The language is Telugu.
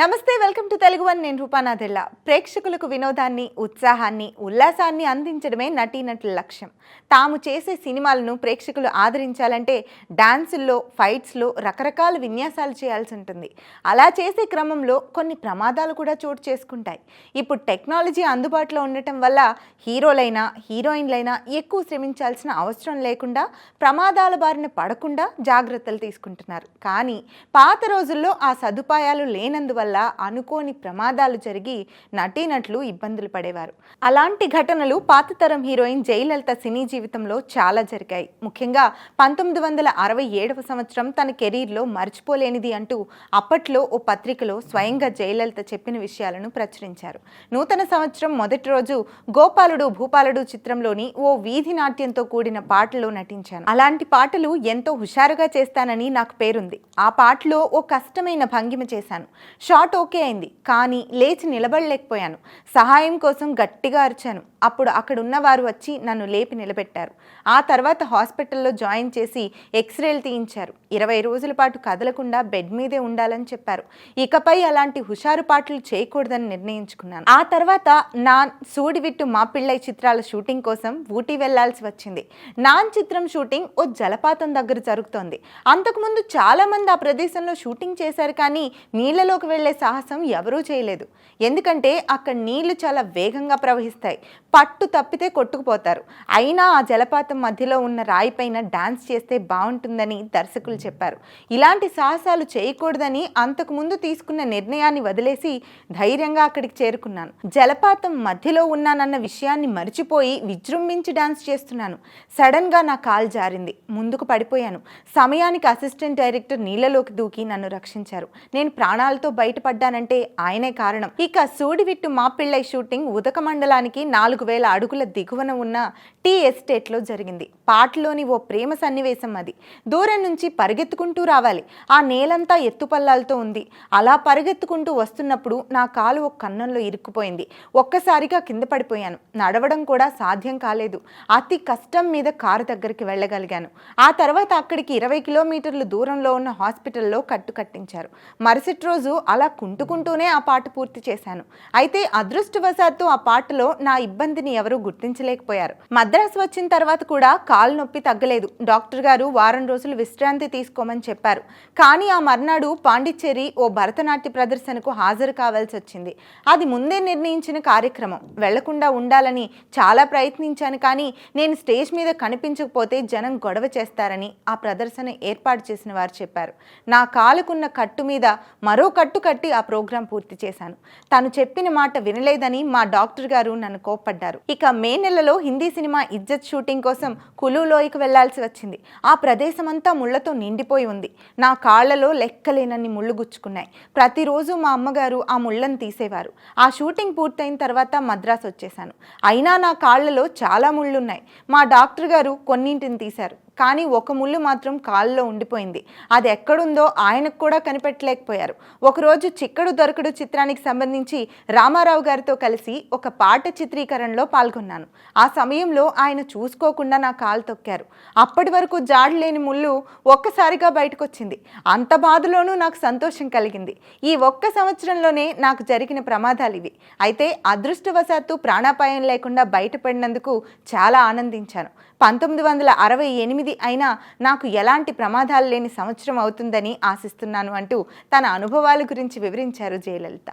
నమస్తే వెల్కమ్ టు తెలుగు వన్. నేను రూపానాథిల్ల ప్రేక్షకులకు వినోదాన్ని ఉత్సాహాన్ని ఉల్లాసాన్ని అందించడమే నటీనటుల లక్ష్యం. తాము చేసే సినిమాలను ప్రేక్షకులు ఆదరించాలంటే డాన్సుల్లో ఫైట్స్లో రకరకాల విన్యాసాలు చేయాల్సి ఉంటుంది. అలా చేసే క్రమంలో కొన్ని ప్రమాదాలు కూడా చోటు చేసుకుంటాయి. ఇప్పుడు టెక్నాలజీ అందుబాటులో ఉండటం వల్ల హీరోలైనా హీరోయిన్లైనా ఎక్కువ శ్రమించాల్సిన అవసరం లేకుండా ప్రమాదాల బారిన పడకుండా జాగ్రత్తలు తీసుకుంటున్నారు. కానీ పాత రోజుల్లో ఆ సదుపాయాలు లేనందువల్ల అనుకోని ప్రమాదాలు జరిగి నటీనటులు ఇబ్బందులు పడేవారు. అలాంటి ఘటనలు పాత తరం హీరోయిన్ జయలలిత సినీ జీవితంలో చాలా జరిగాయి. ముఖ్యంగా పంతొమ్మిది వందల అరవై ఏడవ సంవత్సరం తన కెరీర్లో మర్చిపోలేనిది అంటూ అప్పట్లో ఓ పత్రికలో స్వయంగా జయలలిత చెప్పిన విషయాలను ప్రచురించారు. నూతన సంవత్సరం మొదటి రోజు గోపాలుడు భూపాలుడు చిత్రంలోని ఓ వీధి నాట్యంతో కూడిన పాటలో నటించాను. అలాంటి పాటలు ఎంతో హుషారుగా చేస్తానని నాకు పేరుంది. ఆ పాటలో ఓ కష్టమైన భంగిమ చేశాను. షాట్ ఓకే అయింది కానీ లేచి నిలబడలేకపోయాను. సహాయం కోసం గట్టిగా అరిచాను. అప్పుడు అక్కడ ఉన్నవారు వచ్చి నన్ను లేపి నిలబెట్టారు. ఆ తర్వాత హాస్పిటల్లో జాయిన్ చేసి ఎక్స్రేలు తీయించారు. ఇరవై రోజుల పాటు కదలకుండా బెడ్ మీదే ఉండాలని చెప్పారు. ఇకపై అలాంటి హుషారు పాటలు చేయకూడదని నిర్ణయించుకున్నాను. ఆ తర్వాత నాన్ సూడివిట్టు మా పిళ్ళై చిత్రాల షూటింగ్ కోసం ఊటీ వెళ్ళాల్సి వచ్చింది. నాన్ చిత్రం షూటింగ్ ఓ జలపాతం దగ్గర జరుగుతోంది. అంతకుముందు చాలా మంది ఆ ప్రదేశంలో షూటింగ్ చేశారు కానీ నీళ్ళలోకి వెళ్ళే సాహసం ఎవరూ చేయలేదు. ఎందుకంటే అక్కడ నీళ్ళు చాలా వేగంగా ప్రవహిస్తాయి. పట్టు తప్పితే కొట్టుకుపోతారు. అయినా ఆ జలపాతం మధ్యలో ఉన్న రాయిపైన డాన్స్ చేస్తే బాగుంటుందని దర్శకులు చెప్పారు. ఇలాంటి సాహసాలు చేయకూడదని అంతకుముందు తీసుకున్న నిర్ణయాన్ని వదిలేసి ధైర్యంగా అక్కడికి చేరుకున్నాను. జలపాతం మధ్యలో ఉన్నానన్న విషయాన్ని మర్చిపోయి విజృంభించి డాన్స్ చేస్తున్నాను. సడన్గా నా కాలు జారింది. ముందుకు పడిపోయాను. సమయానికి అసిస్టెంట్ డైరెక్టర్ నీళ్ళలోకి దూకి నన్ను రక్షించారు. నేను ప్రాణాలతో బయటపడ్డానంటే ఆయనే కారణం. ఇక సూడివిట్టు మా పిళ్ళై షూటింగ్ ఉదక మండలానికి నాలుగు వేల అడుగుల దిగువన ఉన్న టీ ఎస్టేట్లో జరిగింది. పాటలోని ఓ ప్రేమ సన్నివేశం అది. దూరం నుంచి పరిగెత్తుకుంటూ రావాలి. ఆ నేలంతా ఎత్తుపల్లాలతో ఉంది. అలా పరిగెత్తుకుంటూ వస్తున్నప్పుడు నా కాలు ఒక కన్నంలో ఇరుక్కుపోయింది. ఒక్కసారిగా కింద పడిపోయాను. నడవడం కూడా సాధ్యం కాలేదు. అతి కష్టం మీద కారు దగ్గరికి వెళ్ళగలిగాను. ఆ తర్వాత అక్కడికి ఇరవై కిలోమీటర్లు దూరంలో ఉన్న హాస్పిటల్లో కట్టు కట్టించారు. మరుసటి రోజు అలా కుంటుకుంటూనే ఆ పాట పూర్తి చేశాను. అయితే అదృష్టవశాత్తు ఆ పాటలో నా ఇబ్బందిని ఎవరూ గుర్తించలేకపోయారు. మద్రాసు వచ్చిన తర్వాత కూడా కాలు నొప్పి తగ్గలేదు. డాక్టర్ గారు వారం రోజులు విశ్రాంతి తీసుకోమని చెప్పారు. కానీ ఆ మర్నాడు పాండిచ్చేరి ఓ భరతనాట్య ప్రదర్శనకు హాజరు కావాల్సి వచ్చింది. అది ముందే నిర్ణయించిన కార్యక్రమం. వెళ్ళకుండా ఉండాలని చాలా ప్రయత్నించాను కానీ నేను స్టేజ్ మీద కనిపించకపోతే జనం గొడవ చేస్తారని ఆ ప్రదర్శన ఏర్పాటు చేసిన వారు చెప్పారు. నా కాలుకున్న కట్టు మీద మరో కట్టు కట్టి ఆ ప్రోగ్రాం పూర్తి చేశాను. తను చెప్పిన మాట వినలేదని మా డాక్టర్ గారు నన్ను కోప్పడ్డారు. ఇక మే నెలలో హిందీ సినిమా ఇజ్జత్ షూటింగ్ కోసం కులులోయకు వెళ్ళాల్సి వచ్చింది. ఆ ప్రదేశం అంతా ముళ్ళతో నిండిపోయి ఉంది. నా కాళ్ళలో లెక్కలేనన్ని ముళ్ళు గుచ్చుకున్నాయి. ప్రతిరోజు మా అమ్మగారు ఆ ముళ్ళను తీసేవారు. ఆ షూటింగ్ పూర్తయిన తర్వాత మద్రాసు వచ్చేసాను అయినా నా కాళ్ళలో చాలా ముళ్ళున్నాయి. మా డాక్టర్ గారు కొన్నింటిని తీశారు. కానీ ఒక ముళ్ళు మాత్రం కాల్లో ఉండిపోయింది. అది ఎక్కడుందో ఆయనకు కూడా కనిపెట్టలేకపోయారు. ఒకరోజు చిక్కడు దొరకడు చిత్రానికి సంబంధించి రామారావు గారితో కలిసి ఒక పాట చిత్రీకరణలో పాల్గొన్నాను. ఆ సమయంలో ఆయన చూసుకోకుండా నా కాలు తొక్కారు. అప్పటి వరకు జాడలేని ముళ్ళు ఒక్కసారిగా బయటకు వచ్చింది అంత బాధలోనూ నాకు సంతోషం కలిగింది. ఈ ఒక్క సంవత్సరంలోనే నాకు జరిగిన ప్రమాదాలు ఇవి. అయితే అదృష్టవశాత్తు ప్రాణాపాయం లేకుండా బయటపడినందుకు చాలా ఆనందించాను. పంతొమ్మిది వందల అరవై ఎనిమిది అయినా నాకు ఎలాంటి ప్రమాదాలు లేని సంవత్సరం అవుతుందని ఆశిస్తున్నాను అంటూ తన అనుభవాల గురించి వివరించారు జయలలిత.